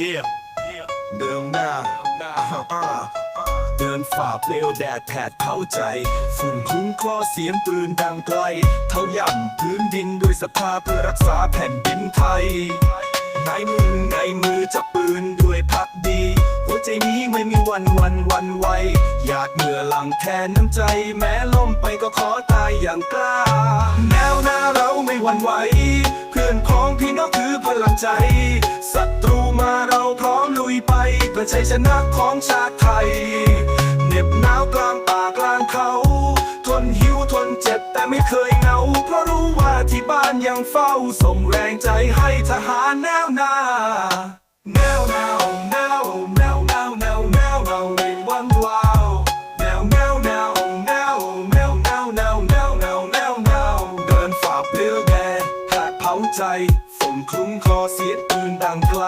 Yeah เดิมหน้าเดินฝ่าเปลวแดดแผดเผาใจ ฝุ่นคลุ้งคลอเสียงปืนดังไกล เท่าย่ำพื้นดินด้วยสภาเพื่อรักษาแผ่นดินไทยในมือในมือจับปืนด้วยพักดี หัวใจนี้ไม่มีวันวันวันไวอยากเหงื่อหลังแทนน้ำใจ แม้ล้มไปก็ขอตายอย่างกล้า แนวหน้าเราไม่หวั่นไหว เพื่อนพ้องพี่น้องคือพลังใจศัตรู มาเราพร้อมลุยไปเพื่อชัยชนะของชาติไทยเหน็บหนาวกลางป่ากลางเขา ทนหิวทนเจ็บแต่ไม่เคยเหงา เพราะรู้ว่าที่บ้านยังเฝ้าส่งแรงใจให้ทหารแนวหน้าแนวแนวแนวแนวแนวแนวแนวเราไม่วันวแนวแนวแนวแนวแนวแนวแนวแนวแนวแนวแนวเดินฝ่าเปลือกแดดแผดเผาใจฝนคลุ้งคอเสียงปืนดังไกล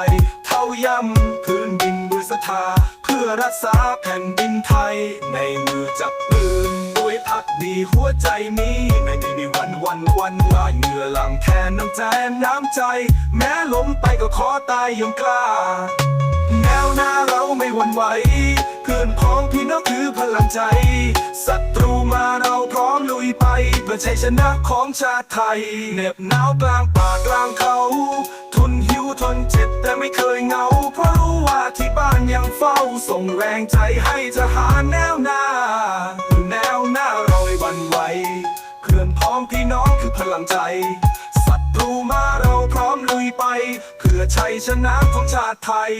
ย่ำพื้นดินด้วยศรัทธาเพื่อรักษาแผ่นดินไทย ในมือจับปืนด้วยพักดีหัวใจนี้ไม่ได้มีวันวันวันวายเหงื่อหลังแทนน้ำใจน้ำใจ แม้ล้มไปก็ขอตายยังกล้า แนวหน้าเราไม่หวั่นไหวเพื่อนพ้องพี่น้องคือพลังใจศัตรูมาเราพร้อมลุยไปเพื่อชัยชนะของชาติไทยเหน็บหนาวกลางป่ากลางเขา ทนเจ็บแต่ไม่เคยเหงา เพราะรู้ว่าที่บ้านยังเฝ้าส่งแรงใจให้ทหารแนวหน้าแนวหน้าเราไม่วันไหวเพื่อนพ้องพี่น้องคือพลังใจศัตรูมาเราพร้อมลุยไปเพื่อชัยชนะของชาติไทย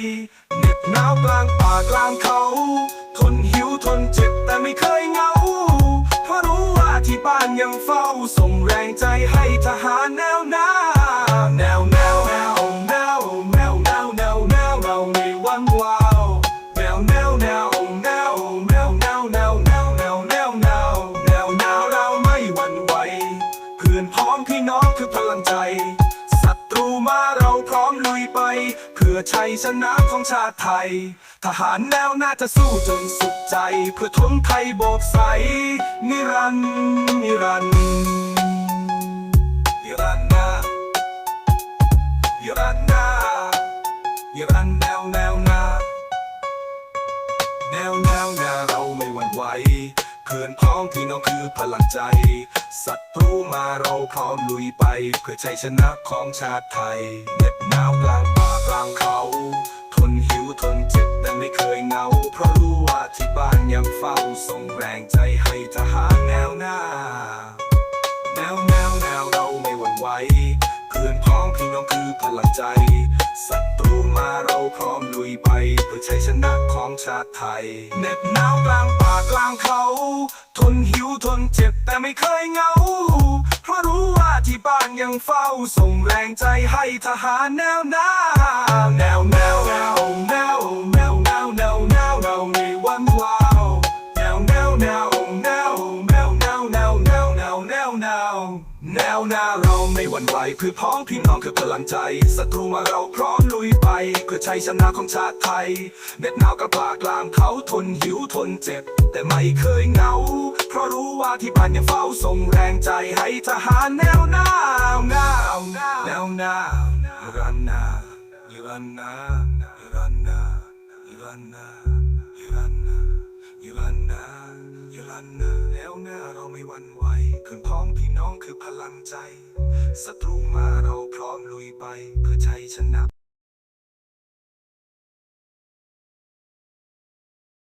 เหน็บหนาวกลางป่ากลางเขา ทนหิวทนเจ็บแต่ไม่เคยเหงาเพราะรู้ว่าที่บ้านยังเฝ้าส่งแรงใจให้ทหารแนวหน้า ไม่หวั่นไหวแนวแนวแนวแนวแนวแนวแนวแนวแนวแนวแนวแนวแนวเราไม่หวั่นไหวเพื่อนพ้องพี่น้องคือพลังใจศัตรูมาเราพร้อมลุยไป เพื่อชัยชนะของชาติไทย ทหารแนวน้าจะสู้จนสุดใจ เพื่อทนไทยโบกใสนิรันดร์นิรันดร์ เพื่อนพ้องพี่น้องคือพลังใจศัตรูมาเราพร้อมลุยไป เพื่อชัยชนะของชาติไทยเหน็บหนาวกลางป่ากลางเขา ทนหิวทนเจ็บแต่ไม่เคยเหงา เพราะรู้ว่าที่บ้านยังเฝ้าส่งแรงใจให้ทหารแนวหน้า แนวแนวแนวเราไม่หวั่นไหวเพื่อนพ้องพี่น้องคือพลังใจศัตรูมาเราพร้อมลุยไป เพื่อชัยชนะ ของชาติไทยเหน็บหนาวกลางป่ากลางเขา ทนหิวทนเจ็บแต่ไม่เคยเหงา เพราะรู้ว่าที่บ้านยังเฝ้า ส่งแรงใจให้ทหารแนวหน้าแนวแนวแนวแนว เราไม่หวั่นไหวเพื่อพ้องพี่น้องคือพลังใจศัตรูมาเราพร้อมลุยไปเพื่อชัยชนะของชาติไทยเม็ดหนาวกับปากลางเขาทนหิวทนเจ็บ แต่ไม่เคยเหงา เพราะรู้ว่าที่บ้านยังเฝ้าส่งแรงใจให้ทหารแนวหน้าแนวหน้าแนวหน้ารันนารันนารันนารันนา หน้าเราไม่หวั่นไหวเพื่อนพ้องพี่น้องคือพลังใจศัตรูมาเราพร้อมลุยไปเพื่อชัยชนะ